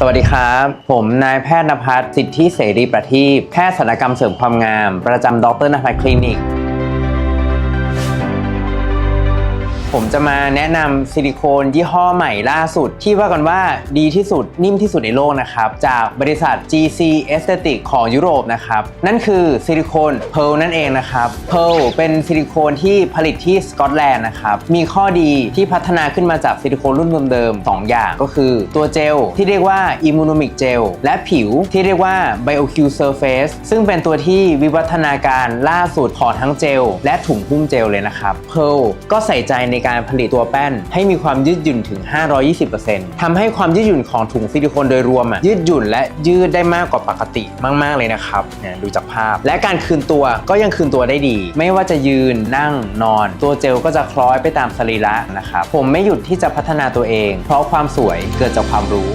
สวัสดีครับ ผมนายแพทย์นภัสสิทธิเสรีประทีปแพทย์ศัลยกรรมเสริมความงาม ประจำดรนภัสคลินิก ผมจะมาแนะนำซิลิโคนยี่ห้อใหม่ล่าสุด ที่ว่ากันว่าดีที่สุดนิ่มที่สุดในโลกนะครับ จากบริษัท GC Aesthetic ของยุโรปนะครับ นั่นคือซิลิโคน Pearl นั่นเองนะครับ Pearl เป็นซิลิโคนที่ผลิตที่สกอตแลนด์นะครับมีข้อดีที่พัฒนาขึ้นมาจากซิลิโคนรุ่นเดิมๆ2อย่างก็คือตัวเจลที่เรียกว่า Immunomic Gel และผิวที่เรียกว่า BioQ Surface ซึ่งเป็นตัวที่วิวัฒนาการล่าสุดของทั้งเจลและถุงหุ้มเจลเลยนะครับ Pearl ก็ใส่ใจในการผลิตตัวแป้น ให้มีความยืดหยุ่นถึง 520%ทำให้ความยืดหยุ่นของถุงซิลิโคนโดยรวมอะยืดหยุ่นและยืดได้มากกว่าปกติมาก ๆ เลยนะครับเนี่ยดูจากภาพ และการคืนตัวก็ยังคืนตัวได้ดี ไม่ว่าจะยืนนั่งนอน ตัวเจลก็จะคล้อยไปตามสรีระนะครับผมไม่หยุดที่จะพัฒนาตัวเอง เพราะความสวยเกิดจากความรู้